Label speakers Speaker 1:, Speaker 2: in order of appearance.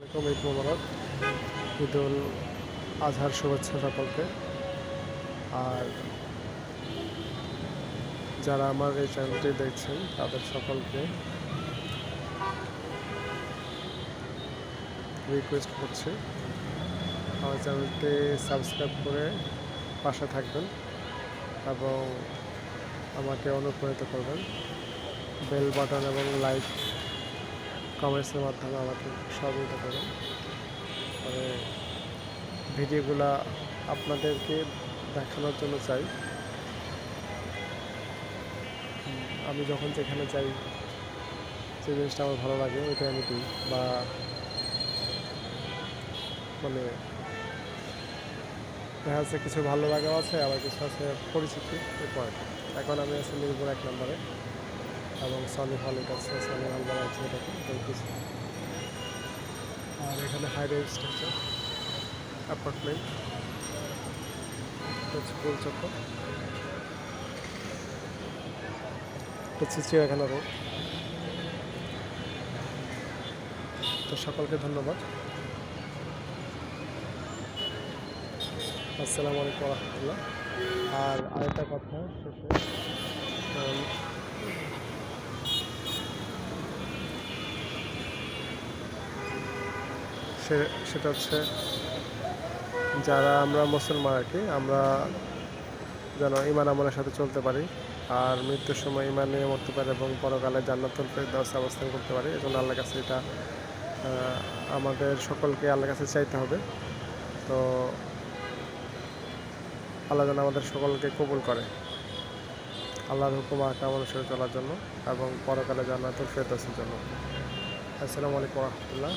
Speaker 1: আসসালামাইকুম ঈদ মোবারক। আজহার শুভেচ্ছা সকলকে। আর যারা আমার এই চ্যানেলটি দেখছেন, তাদের সকলকে রিকোয়েস্ট করছি, আমার চ্যানেলটি সাবস্ক্রাইব করে পাশে থাকবেন এবং আমাকে অনুপ্রাণিত করবেন। বেল বাটন এবং লাইক কমেন্টসের মাধ্যমে আমাকে সহযোগিতা করুন মানে ভিডিওগুলো আপনাদেরকে দেখানোর জন্য চাই। আমি যখন যেখানে যাই, যে জিনিসটা আমার ভালো লাগে, ওইটাই আমি দিই। বা মানে দেখা যাচ্ছে কিছু ভালো লাগাও আছে, আবার কিছু আছে পরিচিতি, এরপর। এখন আমি আছি মিরপুর এক নম্বরে এবং সনি হল এটা আছে, সনি হল বলা হচ্ছে এটাকে। এখানে হাই রেঞ্জ স্ট্রাকচার অ্যাপার্টমেন্ট হচ্ছে গোল চক্কর হচ্ছে চিড়িয়াখানা রোড তো সকলকে ধন্যবাদ। আসসালামু আলাইকুম রহমতুল্লাহ। আর আরেকটা কথা শেষে সে সেটা হচ্ছে যারা আমরা মুসলমান আর কি, আমরা যেন ইমান আমলের সাথে চলতে পারি আর মৃত্যুর সময় ইমান নিয়ে মরতে পারি এবং পরকালে জান্নাতুল ফেরদাউস অবস্থান করতে পারি, এজন্য আল্লাহর কাছে এটা আমাদের সকলকে আল্লাহর কাছে চাইতে হবে। তো আল্লাহ যেন আমাদের সকলকে কবুল করে। আল্লাহর হুকুম আকাম অনুসারে চলার জন্য এবং পরকালে জান্নাতুল ফেরদাউসের জন্য। আসসালামু আলাইকুম রহমতুল্লাহ।